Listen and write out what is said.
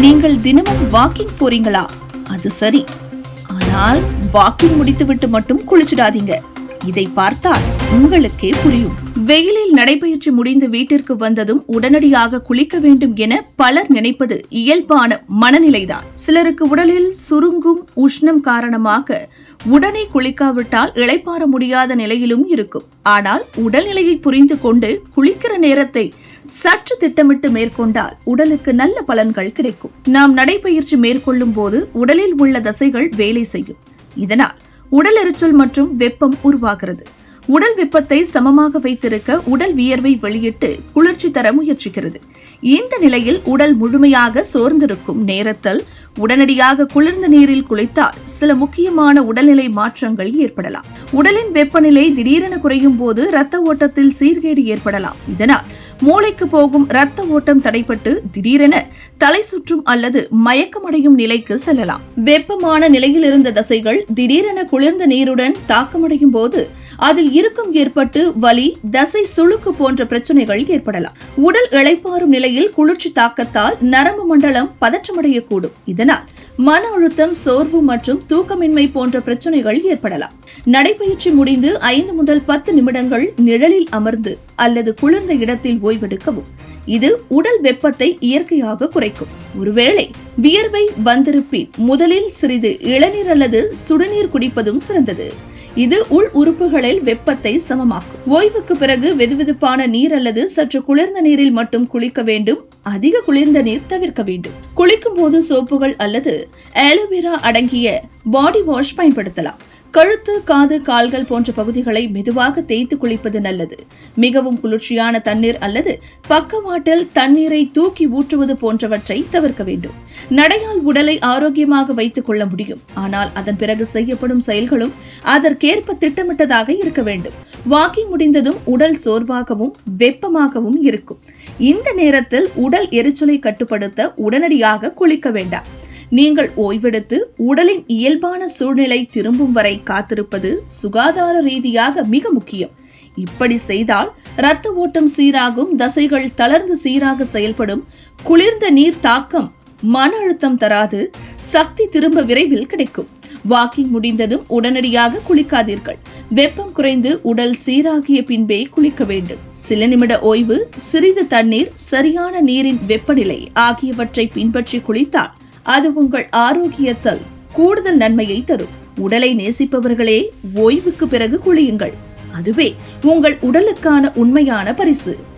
நீங்கள் தினமும் வாக்கிங் போறீங்களா? அது சரி. ஆனால் வாக்கிங் முடித்துவிட்டு மட்டும் குளிச்சிடாதீங்க. இதை பார்த்தால் உங்களுக்கே புரியும். வெயிலில் நடைபயிற்சி முடிந்து வீட்டிற்கு வந்ததும் உடனடியாக குளிக்க வேண்டும் என பலர் நினைப்பது இயல்பான மனநிலைதான். சிலருக்கு உடலில் சுருங்கும் உஷ்ணம் காரணமாக உடனே குளிக்காவிட்டால் இளைப்பாற முடியாத நிலையிலும் இருக்கும். ஆனால் உடல்நிலையை புரிந்து கொண்டு குளிக்கிற நேரத்தை சற்று திட்டமிட்டு மேற்கொண்டால் உடலுக்கு நல்ல பலன்கள் கிடைக்கும். நாம் நடைபயிற்சி மேற்கொள்ளும் போது உடலில் உள்ள தசைகள் வேலை செய்யும். இதனால் உடல் எரிச்சல் மற்றும் வெப்பம் உருவாகிறது. உடல் வெப்பத்தை சமமாக வைத்திருக்க உடல் வியர்வை வெளியிட்டு குளிர்ச்சி தர முயற்சிக்கிறது. இந்த நிலையில் உடல் முழுமையாக சோர்ந்திருக்கும் நேரத்தில் உடனடியாக குளிர்ந்த நீரில் குளித்தால் சில முக்கியமான உடல்நிலை மாற்றங்கள் ஏற்படலாம். உடலின் வெப்பநிலை திடீரென குறையும் போது இரத்த ஓட்டத்தில் சீர்கேடு ஏற்படலாம். இதனால் மூளைக்கு போகும் இரத்த ஓட்டம் தடைப்பட்டு திடீரென தலை சுற்றும் அல்லது மயக்கமடையும் நிலைக்கு செல்லலாம். வெப்பமான நிலையில் இருந்த தசைகள் திடீரென குளிர்ந்த நீருடன் தாக்கமடையும் போது அதில் இறுக்கம் ஏற்பட்டு வலி தசை சுளுக்கு போன்ற பிரச்சனைகள் ஏற்படலாம். உடல் இழைப்பாறும் நிலையில் குளிர்ச்சி தாக்கத்தால் நரம்பு மண்டலம் பதற்றமடையக்கூடும். இதனால் மன அழுத்தம் சோர்வு மற்றும் தூக்கமின்மை போன்ற பிரச்சனைகள் ஏற்படலாம். நடைபயிற்சி முடிந்து ஐந்து முதல் பத்து நிமிடங்கள் நிழலில் அமர்ந்து அல்லது குளிர்ந்த இடத்தில் ஓய்வெடுக்கவும். இது உடல் வெப்பத்தை இயற்கையாக குறைக்கும். ஒருவேளை வியர்வை வந்திருப்பின் முதலில் சிறிது இளநீர் அல்லது சுடுநீர் குடிப்பதும் சிறந்தது. இது உள் உறுப்புகளில் வெப்பத்தை சமமாக்கும். ஓய்வுக்கு பிறகு வெதுவெதுப்பான நீர் அல்லது சற்று குளிர்ந்த நீரில் மட்டும் குளிக்க வேண்டும். அதிக குளிர்ந்த நீர் தவிர்க்க வேண்டும். குளிக்கும் போது சோப்புகள் அல்லது ஆலோவேரா அடங்கிய பாடி வாஷ் பயன்படுத்தலாம். கழுத்து காது கால்கள் போன்ற பகுதிகளை மெதுவாக தேய்த்து குளிப்பது நல்லது. மிகவும் குளிர்ச்சியான தண்ணீர் அல்லது பக்கவாட்டில் தண்ணீரை தூக்கி ஊற்றுவது போன்றவற்றை தவிர்க்க வேண்டும். நடையால் உடலை ஆரோக்கியமாக வைத்துக் கொள்ள முடியும். ஆனால் அதன் பிறகு செய்யப்படும் செயல்களும் அதற்கேற்ப திட்டமிட்டதாக இருக்க வேண்டும். வாக்கிங் முடிந்ததும் உடல் சோர்வாகவும் வெப்பமாகவும் இருக்கும். இந்த நேரத்தில் உடல் எரிச்சலை கட்டுப்படுத்த உடனடியாக குளிக்க வேண்டாம். நீங்கள் ஓய்வெடுத்து உடலின் இயல்பான சூழ்நிலை திரும்பும் வரை காத்திருப்பது சுகாதார ரீதியாக மிக முக்கியம். இப்படி செய்தால் இரத்த ஓட்டம் சீராகும் தசைகள் தளர்ந்து சீராக செயல்படும் குளிர்ந்த நீர் தாக்கம் மன அழுத்தம் தராது சக்தி திரும்ப விரைவில் கிடைக்கும். வாக்கிங் முடிந்ததும் உடனடியாக குளிக்காதீர்கள். வெப்பம் குறைந்து உடல் சீராகிய பின்பே குளிக்க வேண்டும். சில நிமிட ஓய்வு சிறிது தண்ணீர் சரியான நீரின் வெப்பநிலை ஆகியவற்றை பின்பற்றி குளித்தால் அது உங்கள் ஆரோக்கியத்தில் கூடுதல் நன்மையை தரும். உடலை நேசிப்பவர்களே ஓய்வுக்கு பிறகு குளியுங்கள். அதுவே உங்கள் உடலுக்கான உண்மையான பரிசு.